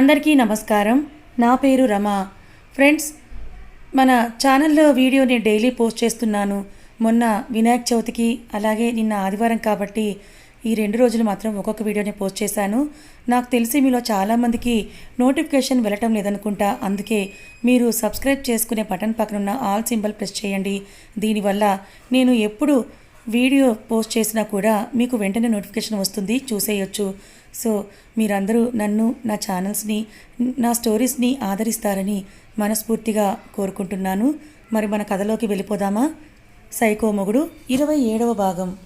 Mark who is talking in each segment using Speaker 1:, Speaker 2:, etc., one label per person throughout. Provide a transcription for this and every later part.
Speaker 1: అందరికీ నమస్కారం. నా పేరు రమ. ఫ్రెండ్స్ మన ఛానల్లో వీడియో నేను డైలీ పోస్ట్ చేస్తున్నాను. మొన్న వినాయక చవితికి అలాగే నిన్న ఆదివారం కాబట్టి ఈ రెండు రోజులు మాత్రం ఒక్కొక్క వీడియోని పోస్ట్ చేశాను. నాకు తెలిసి మీలో చాలామందికి నోటిఫికేషన్ వెళ్ళటం లేదనుకుంటా. అందుకే మీరు సబ్స్క్రైబ్ చేసుకునే బటన్ పక్కన ఉన్న ఆల్ సింబల్ ప్రెస్ చేయండి. దీనివల్ల నేను ఎప్పుడు వీడియో పోస్ట్ చేసినా కూడా మీకు వెంటనే నోటిఫికేషన్ వస్తుంది. చూసేయొచ్చు. సో మీరందరూ నన్ను నా ఛానల్స్ని నా స్టోరీస్ని ఆదరిస్తారని మనస్ఫూర్తిగా కోరుకుంటున్నాను. మరి మన కథలోకి వెళ్ళిపోదామా? సైకో మొగుడు ఇరవై ఏడవ భాగం.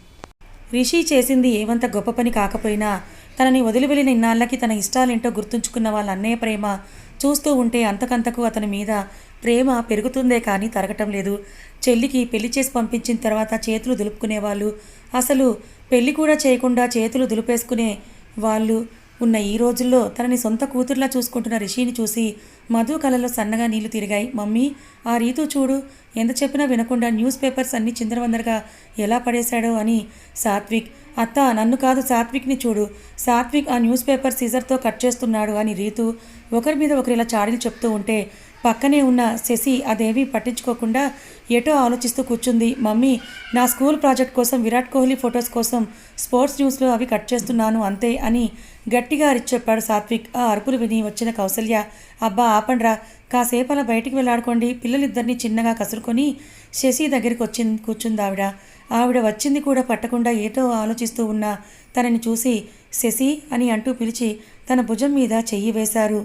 Speaker 1: రిషి చేసింది ఏమంత గొప్ప పని కాకపోయినా తనని వదిలి వెళ్ళిన ఇన్నాళ్ళకి తన ఇష్టాలేంటో గుర్తుంచుకున్న వాళ్ళ అన్నయ్య ప్రేమ చూస్తూ ఉంటే అంతకంతకు అతని మీద ప్రేమ పెరుగుతుందే కానీ తరగటం లేదు. చెల్లికి పెళ్ళి చేసి పంపించిన తర్వాత చేతులు దులుపుకునేవాళ్ళు. అసలు పెళ్ళి కూడా చేయకుండా చేతులు దులిపేసుకునే వాళ్ళు ఉన్న ఈ రోజుల్లో తనని సొంత కూతుర్లా చూసుకుంటున్న రిషిని చూసి మధు కళలో సన్నగా నీళ్ళు తిరిగాయి. మమ్మీ ఆ రీతు చూడు. ఎంత చెప్పినా వినకుండా న్యూస్ పేపర్స్ అన్ని చిందరవందరగా ఎలా పడేశాడో అని సాత్విక్. అత్త నన్ను కాదు సాత్విక్ని చూడు. సాత్విక్ ఆ న్యూస్ పేపర్ సీజర్తో కట్ చేస్తున్నాడు అని రీతు ఒకరి మీద ఒకరు ఇలా చాడీలు చెప్తూ ఉంటే పక్కనే ఉన్న శశి అదేమీ పట్టించుకోకుండా ఎటో ఆలోచిస్తూ కూర్చుంది. మమ్మీ నా స్కూల్ ప్రాజెక్ట్ కోసం విరాట్ కోహ్లీ ఫొటోస్ కోసం స్పోర్ట్స్ న్యూస్లో అవి కట్ చేస్తున్నాను అంతే అని గట్టిగా అరిచి చెప్పాడు సాత్విక్. ఆ అరుపులు విని వచ్చిన కౌసల్య అబ్బా ఆపండ్రా కాసేపు అలా బయటికి వెళ్ళాడుకోండి పిల్లలిద్దరిని చిన్నగా కసురుకొని శశి దగ్గరికి వచ్చింది కూర్చుంది ఆవిడ ఆవిడ వచ్చింది కూడా పట్టకుండా ఏటో ఆలోచిస్తూ ఉన్న తనని చూసి శశి అని అంటూ పిలిచి తన భుజం మీద చెయ్యి వేశారు.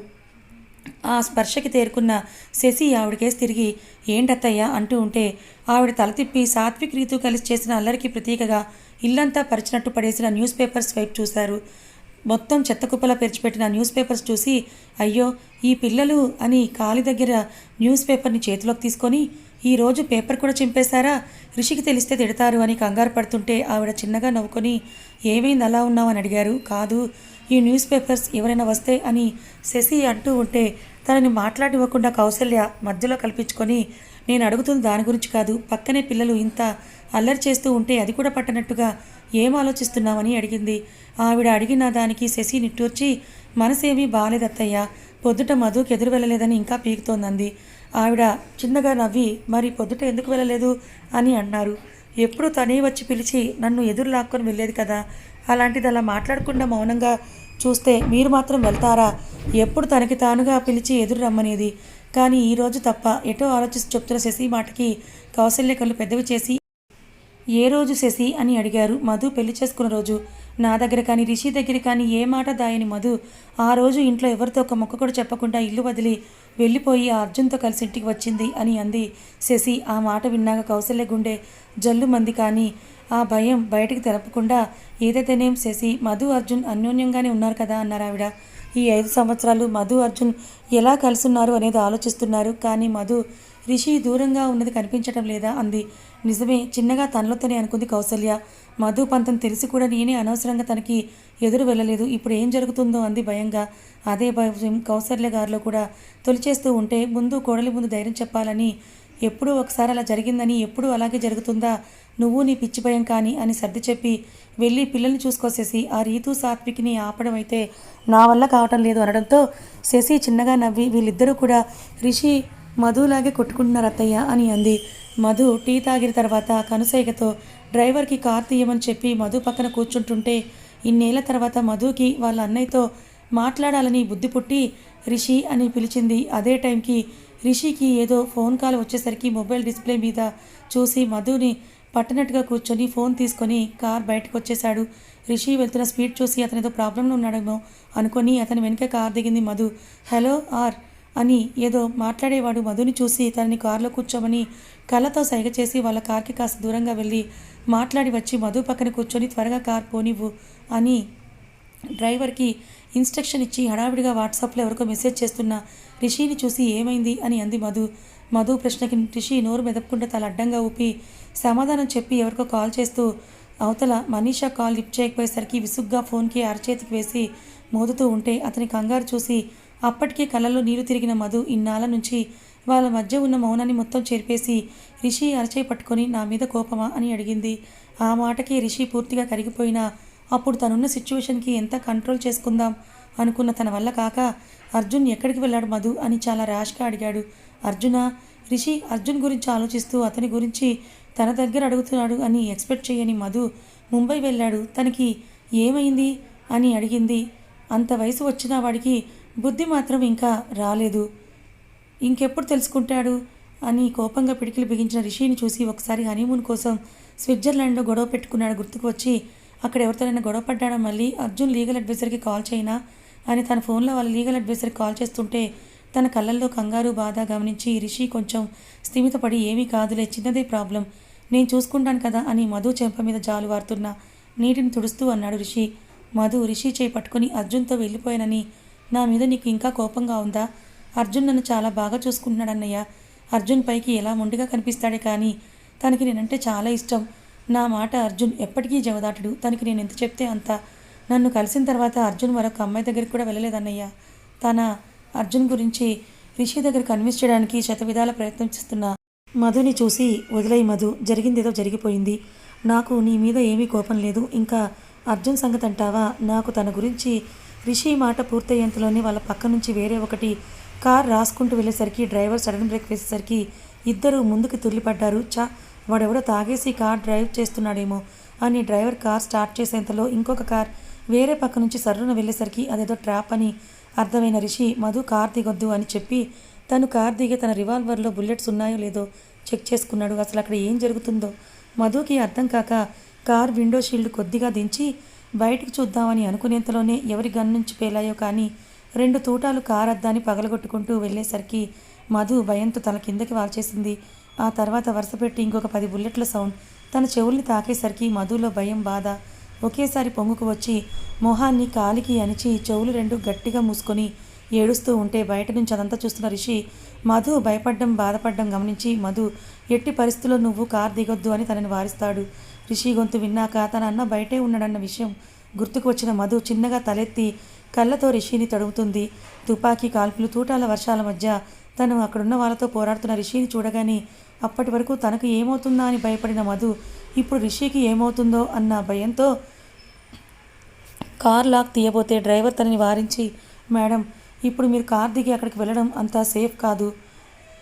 Speaker 1: ఆ స్పర్శకి తేరుకున్న శశి ఆవిడకేసి తిరిగి ఏంటత్తయ్యా? అంటూ ఉంటే ఆవిడ తల తిప్పి సాత్విక్ రీతు కలిసి చేసిన అల్లరికి ప్రతీకగా ఇల్లంతా పరిచినట్టు పడేసిన న్యూస్ పేపర్స్ వైపు చూశారు. మొత్తం చెత్త కుప్పలా పెరిచిపెట్టిన న్యూస్ పేపర్స్ చూసి అయ్యో ఈ పిల్లలు అని కాలి దగ్గర న్యూస్ పేపర్ని చేతిలోకి తీసుకొని ఈరోజు పేపర్ కూడా చింపేశారా? రిషికి తెలిస్తే తిడతారు అని కంగారు పడుతుంటే ఆవిడ చిన్నగా నవ్వుకొని ఏమైంది అలా ఉన్నావు? అని అడిగారు. కాదు ఈ న్యూస్ పేపర్స్ ఎవరైనా వస్తే అని శశి అంటూ ఉంటే తనని మాట్లాడివ్వకుండా కౌసల్య మధ్యలో కల్పించుకొని నేను అడుగుతుంది దాని గురించి కాదు. పక్కనే పిల్లలు ఇంత అల్లరి చేస్తూ ఉంటే అది కూడా పట్టనట్టుగా ఏం ఆలోచిస్తున్నామని అడిగింది. ఆవిడ అడిగిన దానికి శశి నిట్టూర్చి మనసేమీ బాగాలేదత్తయ్య పొద్దుట మధుకి ఎదురు వెళ్ళలేదని ఇంకా పీకుతోందంది. ఆవిడ చిన్నగా నవ్వి మరి పొద్దుట ఎందుకు వెళ్ళలేదు? అని అన్నారు. ఎప్పుడు తనే వచ్చి పిలిచి నన్ను ఎదురు లాక్కొని వెళ్ళేది కదా. అలాంటిది అలా మాట్లాడకుండా మౌనంగా చూస్తే మీరు మాత్రం వెళ్తారా? ఎప్పుడు తనకి తానుగా పిలిచి ఎదురు రమ్మనేది. కానీ ఈరోజు తప్ప ఎటో ఆలోచిస్తూ చెప్తున్న శశి మాటకి కౌశల్య కళ్ళు పెద్దవి చేసి ఏ రోజు శశి? అని అడిగారు. మధు పెళ్ళి చేసుకున్న రోజు. నా దగ్గర కానీ రిషి దగ్గర కానీ ఏ మాట దాయని మధు. ఆ రోజు ఇంట్లో ఎవరితో ఒక మొక్క కూడా చెప్పకుండా ఇల్లు వదిలి వెళ్ళిపోయి ఆ అర్జున్తో కలిసి ఇంటికి వచ్చింది అని అంది శశి. ఆ మాట విన్నాక కౌశల్య గుండె జల్లు మంది కానీ ఆ భయం బయటికి తెలపకుండా ఏదైతేనేం శశి మధు అర్జున్ అన్యోన్యంగానే ఉన్నారు కదా అన్నారు ఆవిడ. ఈ ఐదు సంవత్సరాలు మధు అర్జున్ ఎలా కలుసున్నారు అనేది ఆలోచిస్తున్నారు. కానీ మధు రిషి దూరంగా ఉన్నది కనిపించటం లేదా అంది. నిజమే చిన్నగా తనలోతోనే అనుకుంది కౌసల్య. మధు పంతం తెలిసి కూడా నేనే అనవసరంగా తనకి ఎదురు వెళ్ళలేదు. ఇప్పుడు ఏం జరుగుతుందో అంది భయంగా. అదే భయం కౌసల్య గారిలో కూడా తొలిచేస్తూ ఉంటే ముందు కోడలి ముందు ధైర్యం చెప్పాలని ఎప్పుడూ ఒకసారి అలా జరిగిందని ఎప్పుడూ అలాగే జరుగుతుందా? నువ్వు నీ పిచ్చి భయం కానీ అని సర్ది చెప్పి వెళ్ళి పిల్లల్ని చూసుకోసేసి ఆ రీతు సాత్విక్ని ఆపడం అయితే నా వల్ల కావటం లేదు అనడంతో శశి చిన్నగా నవ్వి వీళ్ళిద్దరూ కూడా రిషి మధులాగే కొట్టుకుంటున్నారు అత్తయ్య అని అంది. మధు టీ తాగిన తర్వాత కనుసైగతో డ్రైవర్కి కార్ తీయమని చెప్పి మధు పక్కన కూర్చుంటుంటే ఇన్నేళ్ళ తర్వాత మధుకి వాళ్ళ అన్నయ్యతో మాట్లాడాలని బుద్ధి పుట్టి రిషి అని పిలిచింది. అదే టైంకి రిషికి ఏదో ఫోన్ కాల్ వచ్చేసరికి మొబైల్ డిస్ప్లే మీద చూసి మధుని పట్టనట్టుగా కూర్చొని ఫోన్ తీసుకొని కార్ బయటకు వచ్చేశాడు. రిషి వెళ్తున్న స్పీడ్ చూసి అతను ఏదో ప్రాబ్లంలో ఉన్నాడేమో అనుకొని అతని వెనుక కార్ దిగింది మధు. హలో ఆర్ అని ఏదో మాట్లాడేవాడు మధుని చూసి తనని కారులో కూర్చోమని కళ్ళతో సైగ చేసి వాళ్ళ కార్కి కాస్త దూరంగా వెళ్ళి మాట్లాడి వచ్చి మధు పక్కన కూర్చొని త్వరగా కార్ పోనివ్వు అని డ్రైవర్కి ఇన్స్ట్రక్షన్ ఇచ్చి హడావిడిగా వాట్సాప్లో ఎవరికో మెసేజ్ చేస్తున్న రిషిని చూసి ఏమైంది అని అంది మధు. మధు ప్రశ్నకి రిషి నోరు మెదపకుండా తల అడ్డంగా ఊపి సమాధానం చెప్పి ఎవరికో కాల్ చేస్తూ అవతల మనీషా కాల్ లిఫ్ట్ చేయకపోయేసరికి విసుగ్గా ఫోన్కి అరచేతికి వేసి మోదుతూ ఉంటే అతని కంగారు చూసి అప్పటికే కళ్ళలో నీరు తిరిగిన మధు ఇన్నాళ్ళ నుంచి వాళ్ళ మధ్య ఉన్న మౌనాన్ని మొత్తం చెరిపేసి రిషి అరచేయి పట్టుకొని నా మీద కోపమా? అని అడిగింది. ఆ మాటకి రిషి పూర్తిగా కరిగిపోయినా అప్పుడు తనున్న సిచ్యువేషన్కి ఎంత కంట్రోల్ చేసుకుందాం అనుకున్న తన వల్ల కాక అర్జున్ ఎక్కడికి వెళ్ళాడు మధు అని చాలా ర్యాష్గా అడిగాడు. అర్జున? రిషి అర్జున్ గురించి ఆలోచిస్తూ అతని గురించి తన దగ్గర అడుగుతున్నాడు అని ఎక్స్పెక్ట్ చేయని మధు ముంబై వెళ్ళాడు. తనకి ఏమైంది? అని అడిగింది. అంత వయసు వచ్చిన వాడికి బుద్ధి మాత్రం ఇంకా రాలేదు. ఇంకెప్పుడు తెలుసుకుంటాడు? అని కోపంగా పిడికిలు బిగించిన రిషిని చూసి ఒకసారి హనీమూన్ కోసం స్విట్జర్లాండ్లో గొడవ పెట్టుకున్నాడు గుర్తుకు వచ్చి అక్కడ ఎవరితోనైనా గొడవ పడ్డాడా మళ్ళీ? అర్జున్ లీగల్ అడ్వైజర్కి కాల్ చేయనా? అని తన ఫోన్లో వాళ్ళ లీగల్ అడ్వైజర్ కాల్ చేస్తుంటే తన కళ్ళల్లో కంగారు బాధ గమనించి రిషి కొంచెం స్థిమితపడి ఏమీ కాదులే చిన్నదే ప్రాబ్లం. నేను చూసుకుంటాను కదా అని మధు చెంప మీద జాలు వారుతున్న నీటిని తుడుస్తూ అన్నాడు రిషి. మధు రిషి చేయి పట్టుకుని అర్జున్తో వెళ్ళిపోయానని. నా మీద నీకు ఇంకా కోపంగా ఉందా? అర్జున్ నన్ను చాలా బాగా చూసుకుంటున్నాడన్నయ్య. అర్జున్ పైకి ఎలా మొండిగా కనిపిస్తాడే కానీ తనకి నేనంటే చాలా ఇష్టం. నా మాట అర్జున్ ఎప్పటికీ జవదాటడు. తనకి నేను ఎంత చెప్తే అంత నన్ను కలిసిన తర్వాత అర్జున్ మరొక అమ్మాయి దగ్గరికి కూడా వెళ్ళలేదన్నయ్య. తన అర్జున్ గురించి రిషి దగ్గర కన్విన్స్ చేయడానికి శతవిధాల ప్రయత్నం చేస్తున్న మధుని చూసి వదిలేయి మధు జరిగిందేదో జరిగిపోయింది. నాకు నీ మీద ఏమీ కోపం లేదు. ఇంకా అర్జున్ సంగతి అంటావా? నాకు తన గురించి రిషి మాట పూర్తయ్యేంతలోనే వాళ్ళ పక్క నుంచి వేరే ఒకటి కార్ రాసుకుంటూ వెళ్ళేసరికి డ్రైవర్ సడన్ బ్రేక్ వేసేసరికి ఇద్దరు ముందుకు తుల్లిపడ్డారు చా వాడెవడో తాగేసి కార్ డ్రైవ్ చేస్తున్నాడేమో అని డ్రైవర్ కార్ స్టార్ట్ చేసేంతలో ఇంకొక కార్ వేరే పక్క నుంచి సర్రున వెళ్ళేసరికి అదేదో ట్రాప్ అని అర్థమైన రిషి మధు కార్ దిగొద్దు అని చెప్పి తను కార్ దిగి తన రివాల్వర్లో బుల్లెట్స్ ఉన్నాయో లేదో చెక్ చేసుకున్నాడు. అసలు అక్కడ ఏం జరుగుతుందో? మధుకి అర్థం కాక కార్ విండో షీల్డ్ కొద్దిగా దించి బయటికి చూద్దామని అనుకునేంతలోనే ఎవరి గన్ నుంచి పేలాయో కానీ రెండు తూటాలు కార్ అద్దాన్ని పగలగొట్టుకుంటూ వెళ్ళేసరికి మధు భయంతో తన కిందకి వాల్చేసింది. ఆ తర్వాత వరుసపెట్టి ఇంకొక పది బుల్లెట్ల సౌండ్ తన చెవుల్ని తాకేసరికి మధులో భయం బాధ ఒకేసారి పొంగుకు వచ్చి మొహాన్ని కాలికి అణిచి చెవులు రెండు గట్టిగా మూసుకొని ఏడుస్తూ ఉంటే బయట నుంచి అదంతా చూస్తున్న రిషి మధు భయపడ్డం బాధపడ్డం గమనించి మధు ఎట్టి పరిస్థితుల్లో నువ్వు కార్ దిగొద్దు అని తనని వారిస్తాడు. రిషి గొంతు విన్నాక తన అన్న బయటే ఉన్నాడన్న విషయం గుర్తుకు వచ్చిన మధు చిన్నగా తలెత్తి కళ్ళతో రిషిని తడుగుతుంది తుపాకీ కాల్పులు తూటాల వర్షాల మధ్య తను అక్కడున్న వాళ్ళతో పోరాడుతున్న రిషిని చూడగానే అప్పటి వరకు తనకు ఏమవుతుందా అని భయపడిన మధు ఇప్పుడు రిషికి ఏమవుతుందో అన్న భయంతో కార్ లాక్ తీయబోతే డ్రైవర్ తనని వారించి మేడం ఇప్పుడు మీరు కార్ దిగి అక్కడికి వెళ్ళడం అంత సేఫ్ కాదు.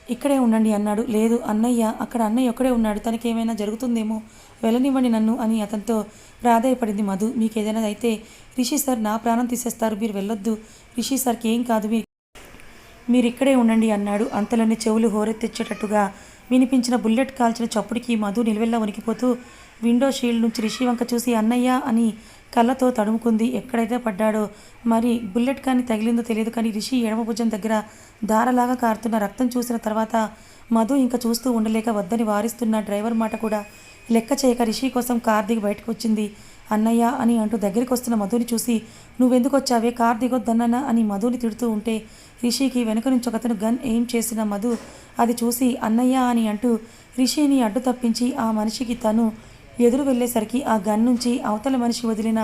Speaker 1: ఇక్కడే ఉండండి అన్నాడు. లేదు అన్నయ్య అక్కడ అన్నయ్య ఒక్కడే ఉన్నాడు. తనకి ఏమైనా జరుగుతుందేమో? వెళ్ళనివ్వండి నన్ను అని అతనితో ప్రాధాయపడింది మధు. మీకు ఏదైనా అయితే రిషి సార్ నా ప్రాణం తీసేస్తారు. మీరు వెళ్ళొద్దు. రిషి సార్కి ఏం కాదు. మీరు మీరు ఇక్కడే ఉండండి అన్నాడు. అంతలోనే చెవులు హోరెత్తిచ్చేటట్టుగా వినిపించిన బుల్లెట్ కాల్చిన చప్పుడికి మధు నిలువెల్లా ఉనికిపోతూ విండో షీల్డ్ నుంచి రిషి వంక చూసి అన్నయ్య అని కళ్ళతో తడుముకుంది. ఎక్కడైతే పడ్డాడో మరి బుల్లెట్ కానీ తగిలిందో తెలియదు కానీ రిషి ఎడమ భుజం దగ్గర దారలాగా కారుతున్న రక్తం చూసిన తర్వాత మధు ఇంకా చూస్తూ ఉండలేక వద్దని వారిస్తున్న డ్రైవర్ మాట కూడా లెక్క చేయక రిషి కోసం కార్ దిగి బయటకు వచ్చింది. అన్నయ్య అని అంటూ దగ్గరికి వస్తున్న మధుని చూసి నువ్వెందుకు వచ్చావే? కార్ దిగొద్దన్ననా అని మధుని తిడుతూ ఉంటే రిషికి వెనుక నుంచి ఒకతను గన్ ఎయిమ్ చేసిన మధు అది చూసి అన్నయ్య అని అంటూ రిషిని అడ్డు తప్పించి ఆ మనిషికి తను ఎదురు వెళ్ళేసరికి ఆ గన్ నుంచి అవతల మనిషి వదిలిన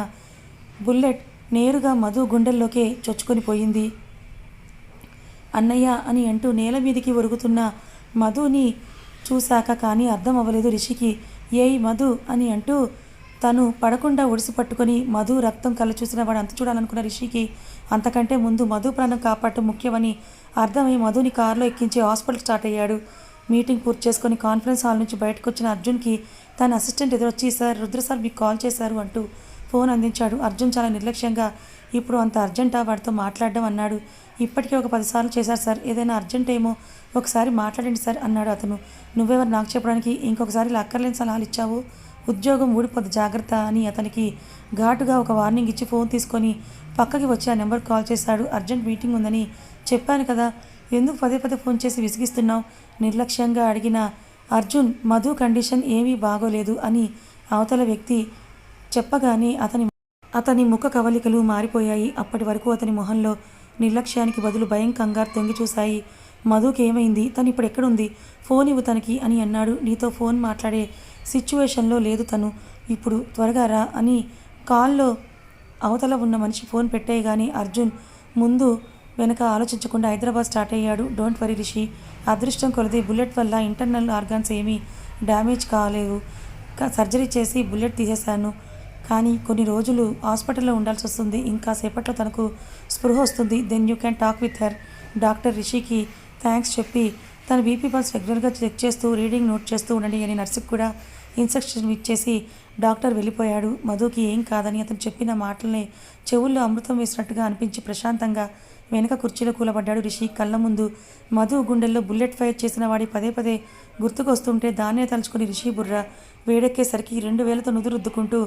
Speaker 1: బుల్లెట్ నేరుగా మధు గుండెల్లోకే చొచ్చుకొని పోయింది. అన్నయ్య అని అంటూ నేల మీదికి ఒరుగుతున్న మధుని చూశాక కానీ అర్థం అవ్వలేదు రిషికి. ఏయ్ మధు అని అంటూ తను పడకుండా ఒడిసి పట్టుకొని మధు రక్తం కళ్ళు చూసిన వాడు అంత చూడాలనుకున్న రిషికి అంతకంటే ముందు మధు ప్రాణం కాపాడటం ముఖ్యమని అర్థమై మధుని కారులో ఎక్కించి హాస్పిటల్ స్టార్ట్ అయ్యాడు. మీటింగ్ పూర్తి చేసుకొని కాన్ఫరెన్స్ హాల్ నుంచి బయటకు వచ్చిన అర్జున్కి తన అసిస్టెంట్ ఎదురొచ్చి సార్ రుద్ర సార్ మీకు కాల్ చేశారు అంటూ ఫోన్ అందించాడు. అర్జున్ చాలా నిర్లక్ష్యంగా ఇప్పుడు అంత అర్జెంటా వాడితో మాట్లాడడం అన్నాడు. ఇప్పటికే ఒక పదిసార్లు చేశారు సార్. ఏదైనా అర్జెంట్ ఏమో ఒకసారి మాట్లాడండి సార్ అన్నాడు అతను. నువ్వెవరు నాకు చెప్పడానికి ఇంకొకసారి ఇలా అక్కర్లేని సలహాలు ఇచ్చావు? ఉద్యోగం ఊడిపోద్ది జాగ్రత్త అని అతనికి ఘాటుగా ఒక వార్నింగ్ ఇచ్చి ఫోన్ తీసుకొని పక్కకి వచ్చి ఆ నెంబర్ కాల్ చేశాడు. అర్జెంట్ మీటింగ్ ఉందని చెప్పాను కదా ఎందుకు పదే పదే ఫోన్ చేసి విసిగిస్తున్నావు? నిర్లక్ష్యంగా అడిగిన అర్జున్ మధు కండిషన్ ఏమీ బాగోలేదు అని అవతల వ్యక్తి చెప్పగానే అతని అతని ముఖ కవలికలు మారిపోయాయి. అప్పటి వరకు అతని మొహంలో నిర్లక్ష్యానికి బదులు భయం కంగారు తొంగి చూశాయి. మధుకి ఏమైంది తను ఇప్పుడు ఎక్కడుంది? ఫోన్ ఇవ్వు తనకి అని అన్నాడు. నీతో ఫోన్ మాట్లాడే సిచ్యువేషన్లో లేదు తను. ఇప్పుడు త్వరగా రా అని కాల్లో అవతల ఉన్న మనిషి ఫోన్ పెట్టేయగానే అర్జున్ ముందు వెనక ఆలోచించకుండా హైదరాబాద్ స్టార్ట్ అయ్యాడు. Don't worry Rishi. అదృష్టం కొలది బుల్లెట్ వల్ల ఇంటర్నల్ ఆర్గాన్స్ ఏమీ డ్యామేజ్ కాలేదు. సర్జరీ చేసి బుల్లెట్ తీసేశాను. కానీ కొన్ని రోజులు హాస్పిటల్లో ఉండాల్సి వస్తుంది. ఇంకా సేపట్లో తనకు స్పృహ వస్తుంది. Then you can talk with her. Doctor రిషికి థ్యాంక్స్ చెప్పి తన బీపీ పల్స్ రెగ్యులర్గా చెక్ చేస్తూ రీడింగ్ నోట్ చేస్తూ ఉండండి అని నర్సుకు కూడా ఇన్స్ట్రక్షన్ ఇచ్చేసి డాక్టర్ వెళ్ళిపోయాడు. మధుకి ఏం కాదని అతను చెప్పిన మాటల్ని చెవుల్లో అమృతం వేసినట్టుగా అనిపించి ప్రశాంతంగా వెనక కుర్చీలో కూలబడ్డాడు రిషి. కళ్ళ ముందు మధు గుండెల్లో బుల్లెట్ ఫైర్ చేసిన వాడి పదే పదే గుర్తుకొస్తుంటే దాన్నే తలుచుకుని రిషి బుర్ర వేడెక్కేసరికి రెండు వేలతో నుదురుద్దుకుంటూ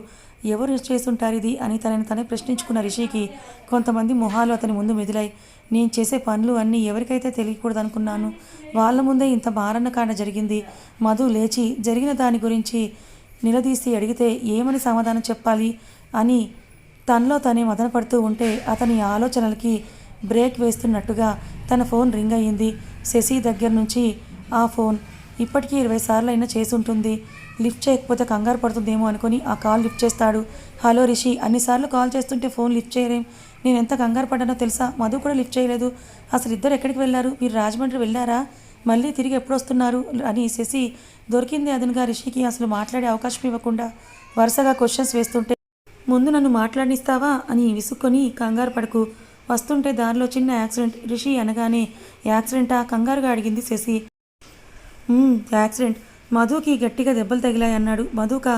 Speaker 1: ఎవరు చేస్తుంటారు ఇది? అని తనని తనే ప్రశ్నించుకున్న రిషికి కొంతమంది మొహాలు అతని ముందు మెదిలాయి. నేను చేసే పనులు అన్నీ ఎవరికైతే తెలియకూడదు అనుకున్నాను వాళ్ళ ముందే ఇంత మారణ కాండ జరిగింది. మధు లేచి జరిగిన దాని గురించి నిలదీసి అడిగితే ఏమని సమాధానం చెప్పాలి? అని తనలో తనే మదనపడుతూ ఉంటే అతని ఆలోచనలకి బ్రేక్ వేస్తున్నట్టుగా తన ఫోన్ రింగ్ అయ్యింది. శశి దగ్గర నుంచి ఆ ఫోన్ ఇప్పటికీ ఇరవై సార్లు అయినా చేసి ఉంటుంది లిఫ్ట్ చేయకపోతే కంగారు పడుతుందేమో అనుకుని ఆ కాల్ లిఫ్ట్ చేస్తాడు. హలో రిషి అన్నిసార్లు కాల్ చేస్తుంటే ఫోన్ లిఫ్ట్ చేయలేం. నేను ఎంత కంగారు పడ్డానో తెలుసా? మధు కూడా లిఫ్ట్ చేయలేదు. అసలు ఇద్దరు ఎక్కడికి వెళ్ళారు? మీరు రాజమండ్రి వెళ్ళారా? మళ్ళీ తిరిగి ఎప్పుడు వస్తున్నారు అని శశి దొరికింది అదనుగా రిషికి. అసలు మాట్లాడే అవకాశం ఇవ్వకుండా వరుసగా క్వశ్చన్స్ వేస్తుంటే ముందు నన్ను మాట్లాడిస్తావా అని విసుక్కొని కంగారు పడకు. వస్తుంటే దారిలో చిన్న యాక్సిడెంట్. రిషి అనగానే యాక్సిడెంటా? కంగారుగా అడిగింది శశి. యాక్సిడెంట్. మధుకి గట్టిగా దెబ్బలు తగిలాయి అన్నాడు. మధుక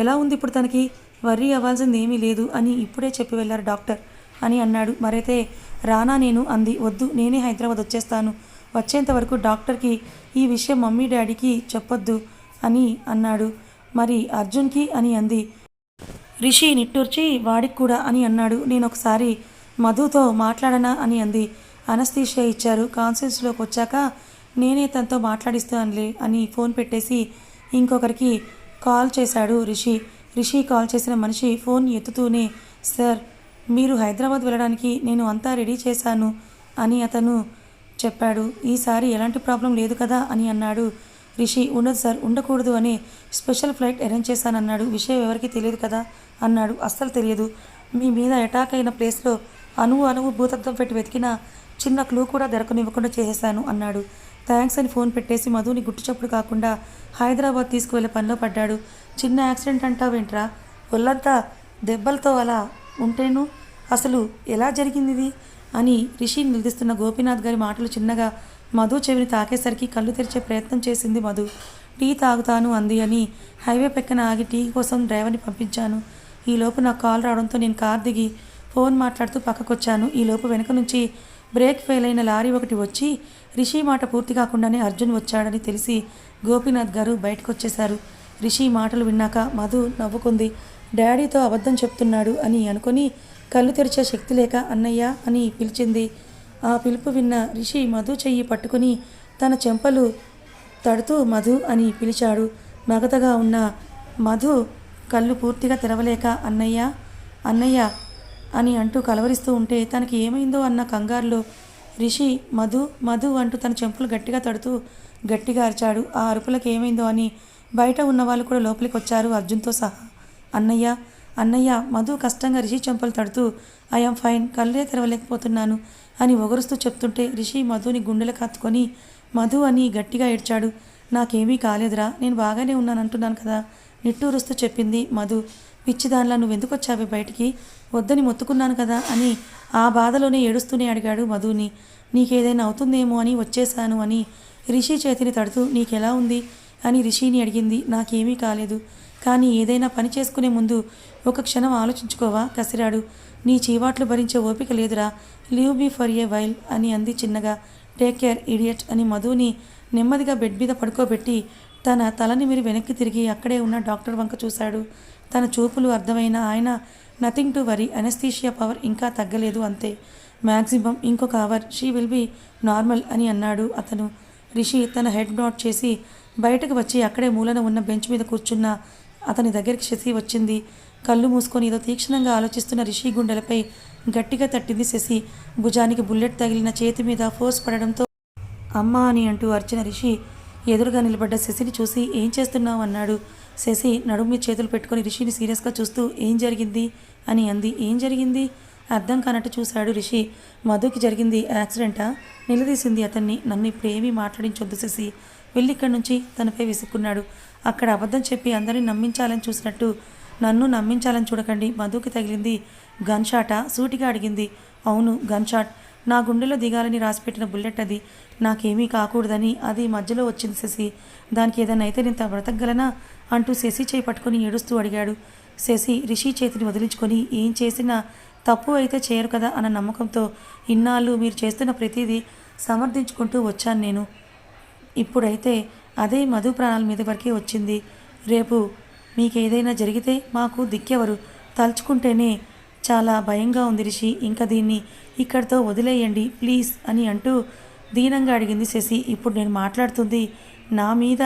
Speaker 1: ఎలా ఉంది ఇప్పుడు తనకి? వర్రీ అవ్వాల్సింది ఏమీ లేదు అని ఇప్పుడే చెప్పి వెళ్ళారు డాక్టర్ అని అన్నాడు. మరైతే రానా నేను అంది. వద్దు నేనే హైదరాబాద్ వచ్చేస్తాను. వచ్చేంత వరకు డాక్టర్కి ఈ విషయం మమ్మీ డాడీకి చెప్పొద్దు అని అన్నాడు. మరి అర్జున్కి అని అంది. రిషి నిట్టూర్చి వాడికి కూడా అని అన్నాడు. నేను ఒకసారి మధుతో మాట్లాడనా అని అంది. అనస్తీషియా ఇచ్చారు. కాన్సెన్స్లోకి వచ్చాక నేనే తనతో మాట్లాడిస్తానులే అని ఫోన్ పెట్టేసి ఇంకొకరికి కాల్ చేశాడు రిషి. రిషి కాల్ చేసిన మనిషి ఫోన్ ఎత్తుతూనే సార్ మీరు హైదరాబాద్ వెళ్ళడానికి నేను అంతా రెడీ చేశాను అని అతను చెప్పాడు. ఈసారి ఎలాంటి ప్రాబ్లం లేదు కదా అని అన్నాడు. రిషి ఉండదు సార్ ఉండకూడదు అని స్పెషల్ ఫ్లైట్ అరేంజ్ చేశానన్నాడు. విషయం ఎవరికి తెలియదు కదా అన్నాడు. అస్సలు తెలియదు. మీ మీద అటాక్ అయిన ప్లేస్లో అణువు అణువు భూతత్వం పెట్టి వెతికిన చిన్న క్లూ కూడా దొరకనివ్వకుండా చేసేశాను అన్నాడు. థ్యాంక్స్ అని ఫోన్ పెట్టేసి మధుని గుట్టుచప్పుడు కాకుండా హైదరాబాద్ తీసుకువెళ్ళే పనిలో పడ్డాడు. చిన్న యాక్సిడెంట్ అంటావేంట్రా? ఒళ్ళంతా దెబ్బలతో అలా ఉంటేను అసలు ఎలా జరిగింది ఇది అని రిషి నిలదీస్తున్న గోపీనాథ్ గారి మాటలు చిన్నగా మధు చెవిని తాకేసరికి కళ్ళు తెరిచే ప్రయత్నం చేసింది మధు. టీ తాగుతాను అంది అని హైవే పక్కన ఆగి టీ కోసం డ్రైవర్ని పంపించాను. ఈలోపు నాకు కాల్ రావడంతో నేను కార్ దిగి ఫోన్ మాట్లాడుతూ పక్కకొచ్చాను. ఈలోపు వెనుక నుంచి బ్రేక్ ఫెయిల్ అయిన లారీ ఒకటి వచ్చి రిషి మాట పూర్తి కాకుండానే అర్జున్ వచ్చాడని తెలిసి గోపీనాథ్ గారు బయటకు వచ్చేశారు రిషి మాటలు విన్నాక మధు నవ్వుకుంది. డాడీతో అబద్ధం చెప్తున్నాడు అని అనుకుని కళ్ళు తెరిచే శక్తి లేక అన్నయ్య అని పిలిచింది. ఆ పిలుపు విన్న రిషి మధు చెయ్యి పట్టుకుని తన చెంపలు తడుతూ మధు అని పిలిచాడు. మగతగా ఉన్న మధు కళ్ళు పూర్తిగా తెరవలేక అన్నయ్య అన్నయ్య అని అంటూ కలవరిస్తూ ఉంటే తనకి ఏమైందో అన్న కంగారులో రిషి మధు మధు అంటూ తన చెంపులు గట్టిగా తడుతూ గట్టిగా అరిచాడు. ఆ అరుపులకు ఏమైందో అని బయట ఉన్న వాళ్ళు కూడా లోపలికి వచ్చారు అర్జున్తో సహా. అన్నయ్య అన్నయ్య మధు కష్టంగా రిషి చెంపలు తడుతూ ఐఎమ్ ఫైన్ కళ్ళే తెరవలేకపోతున్నాను అని ఒగరుస్తూ చెప్తుంటే రిషి మధుని గుండెలకు హత్తుకొని మధు అని గట్టిగా ఏడ్చాడు. నాకేమీ కాలేదురా నేను బాగానే ఉన్నాను అంటున్నాను కదా నిట్టూరుస్తూ చెప్పింది మధు. పిచ్చిదానిలా నువ్వెందుకు వచ్చావే బయటికి? వద్దని మొత్తుకున్నాను కదా అని ఆ బాధలోనే ఏడుస్తూనే అడిగాడు మధుని. నీకేదైనా అవుతుందేమో అని వచ్చేశాను అని రిషి చేతిని తడుతూ నీకెలా ఉంది? అని రిషిని అడిగింది. నాకేమీ కాలేదు. కానీ ఏదైనా పని చేసుకునే ముందు ఒక క్షణం ఆలోచించుకోవా? కసిరాడు. నీ చీవాట్లు భరించే ఓపిక లేదురా. Leave me for a while అని అంది చిన్నగా. టేక్ కేర్ ఇడియట్ అని మధుని నెమ్మదిగా బెడ్ మీద పడుకోబెట్టి తన తలని మీరు వెనక్కి తిరిగి అక్కడే ఉన్న డాక్టర్ వంక చూశాడు. తన చూపులు అర్థమైన ఆయన nothing to worry anaesthesia power ఇంకా తగ్గలేదు అంతే. మ్యాక్సిమం ఇంకొక hour she will be normal అని అన్నాడు అతను. రిషి తన హెడ్ నాట్ చేసి బయటకు వచ్చి అక్కడే మూలన ఉన్న బెంచ్ మీద కూర్చున్న అతని దగ్గరికి శశి వచ్చింది. కళ్ళు మూసుకొని ఏదో తీక్షణంగా ఆలోచిస్తున్న రిషి గుండెలపై గట్టిగా తట్టింది శశి. భుజానికి బుల్లెట్ తగిలిన చేతి మీద ఫోర్స్ పడడంతో అమ్మా అని అంటూ అర్చన రిషి ఎదురుగా నిలబడ్డ శశిని చూసి ఏం చేస్తున్నావు? అన్నాడు. శశి నడుము మీద చేతులు పెట్టుకొని రిషిని సీరియస్గా చూస్తూ ఏం జరిగింది? అని అంది. ఏం జరిగింది? అర్థం కానట్టు చూశాడు రిషి. మధుకి జరిగింది యాక్సిడెంటా? నిలదీసింది అతన్ని. నన్ను ఇప్పుడు ఏమీ మాట్లాడించొద్దు శశి. వెళ్ళి ఇక్కడి నుంచి తనపై విసుక్కున్నాడు. అక్కడ అబద్ధం చెప్పి అందరిని నమ్మించాలని చూసినట్టు నన్ను నమ్మించాలని చూడకండి. మధుకి తగిలింది గన్ షాటా? సూటిగా అడిగింది. అవును గన్ షాట్. నా గుండెలో దిగాలని రాసిపెట్టిన బుల్లెట్ అది. నాకేమీ కాకూడదని అది మధ్యలో వచ్చింది శశి. దానికి ఏదైనా అయితే నేను బ్రతకగలనా? అంటూ శశి చేయి పట్టుకొని ఏడుస్తూ అడిగాడు. శశి రిషి చేతిని వదిలించుకొని ఏం చేసినా తప్పు అయితే చేయరు కదా అన్న నమ్మకంతో ఇన్నాళ్ళు మీరు చేస్తున్న ప్రతిదీ సమర్థించుకుంటూ వచ్చాను నేను. ఇప్పుడైతే అదే మధు ప్రాణాల మీద వరకే వచ్చింది. రేపు మీకు ఏదైనా జరిగితే మాకు దిక్కెవరు. తలుచుకుంటేనే చాలా భయంగా ఉంది రిషి. ఇంకా దీన్ని ఇక్కడితో వదిలేయండి ప్లీజ్ అని అంటూ దీనంగా అడిగింది శశి. ఇప్పుడు నేను మాట్లాడుతుంది నా మీద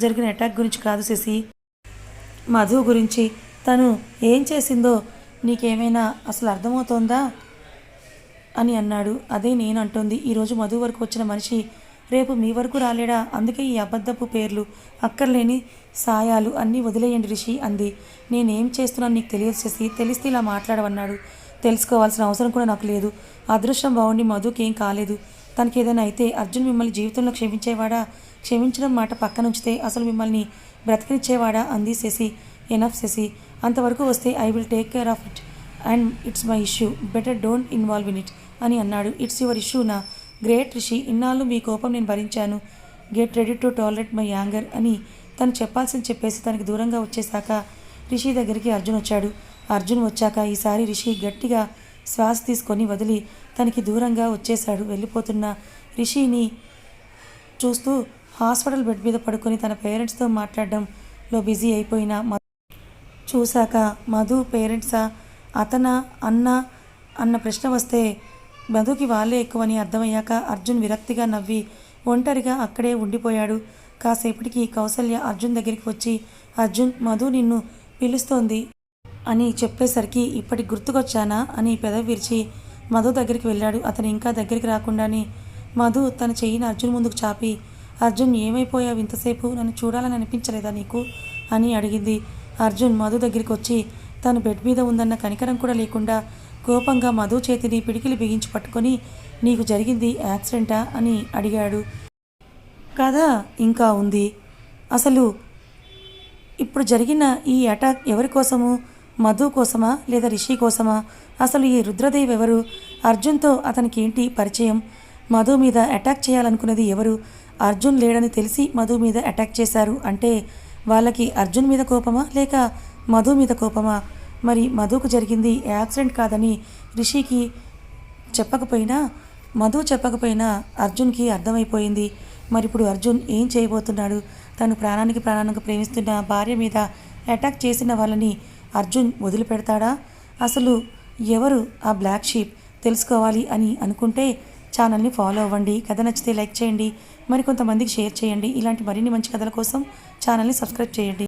Speaker 1: జరిగిన అటాక్ గురించి కాదు శశి. మధు గురించి తను ఏం చేసిందో నీకేమైనా అసలు అర్థమవుతోందా? అని అన్నాడు. అదే నేను అంటోంది. ఈరోజు మధు వరకు వచ్చిన మనిషి రేపు మీ వరకు రాలేడా? అందుకే ఈ అబద్ధపు పేర్లు అక్కర్లేని సాయాలు అన్నీ వదిలేయండి రిషి అంది. నేనేం చేస్తున్నాను నీకు తెలియదు చేసి తెలిస్తే ఇలా మాట్లాడవన్నాడు. తెలుసుకోవాల్సిన అవసరం కూడా నాకు లేదు. అదృష్టం బాగుండి మధుకి ఏం కాలేదు. తనకి ఏదైనా అయితే అర్జున్ మిమ్మల్ని జీవితంలో క్షమించేవాడా? క్షమించడం మాట పక్కన ఉంచితే అసలు మిమ్మల్ని బ్రతికినిచ్చేవాడా అంది శశి. ఎనఫ్ శశి. అంతవరకు వస్తే I will take care of it and it's my issue. Better don't involve in it అని అన్నాడు. ఇట్స్ యువర్ ఇష్యూ నా. గ్రేట్ రిషి ఇన్నాళ్ళు మీ కోపం నేను భరించాను. Get ready to tolerate my anger అని తను చెప్పాల్సింది చెప్పేసి తనకి దూరంగా వచ్చేసాక రిషి దగ్గరికి అర్జున్ వచ్చాడు. అర్జున్ వచ్చాక ఈసారి రిషి గట్టిగా శ్వాస తీసుకొని వదిలి తనకి దూరంగా వచ్చేశాడు. వెళ్ళిపోతున్న రిషిని చూస్తూ హాస్పిటల్ బెడ్ మీద పడుకొని తన పేరెంట్స్తో మాట్లాడడంలో బిజీ అయిపోయిన మధు. చూశాక మధు పేరెంట్సా అతన అన్న అన్న ప్రశ్న వస్తే మధుకి వాళ్ళే ఎక్కువని అర్థమయ్యాక అర్జున్ విరక్తిగా నవ్వి ఒంటరిగా అక్కడే ఉండిపోయాడు. కాసేపటికి కౌసల్య అర్జున్ దగ్గరికి వచ్చి అర్జున్ మధు నిన్ను పిలుస్తోంది అని చెప్పేసరికి ఇప్పటికి గుర్తుకొచ్చానా అని పెదవి విరిచి మధు దగ్గరికి వెళ్ళాడు. అతను ఇంకా దగ్గరికి రాకుండానే మధు తన చెయ్యిని అర్జున్ ముందుకు చాపి అర్జున్ ఏమైపోయావు ఇంతసేపు? నన్ను చూడాలని అనిపించలేదా నీకు? అని అడిగింది. అర్జున్ మధు దగ్గరికి వచ్చి తను బెడ్ మీద ఉందన్న కనికరం కూడా లేకుండా కోపంగా మధు చేతిని పిడికిలి బిగించి పట్టుకొని నీకు జరిగింది యాక్సిడెంటా? అని అడిగాడు. కదా? ఇంకా ఉంది. అసలు ఇప్పుడు జరిగిన ఈ అటాక్ ఎవరి కోసము? మధు కోసమా? లేదా రిషి కోసమా? అసలు ఈ రుద్రదేవ్ ఎవరు? అర్జున్తో అతనికి ఏంటి పరిచయం? మధు మీద అటాక్ చేయాలనుకున్నది ఎవరు? అర్జున్ లేడని తెలిసి మధు మీద అటాక్ చేశారు. అంటే వాళ్ళకి అర్జున్ మీద కోపమా లేక మధు మీద కోపమా? మరి మధుకు జరిగింది యాక్సిడెంట్ కాదని రిషికి చెప్పకపోయినా మధు చెప్పకపోయినా అర్జున్కి అర్థమైపోయింది. మరి ఇప్పుడు అర్జున్ ఏం చేయబోతున్నాడు? తను ప్రాణానికి ప్రాణానికి ప్రేమిస్తున్న భార్య మీద అటాక్ చేసిన వాళ్ళని అర్జున్ వదిలిపెడతాడా? అసలు ఎవరు ఆ బ్లాక్ షీప్? తెలుసుకోవాలి అని అనుకుంటే ఛానల్ని ఫాలో అవ్వండి. కథ నచ్చితే లైక్ చేయండి. మరికొంతమందికి షేర్ చేయండి. ఇలాంటి మరిన్ని మంచి కథల కోసం ఛానల్ని సబ్స్క్రైబ్ చేయండి.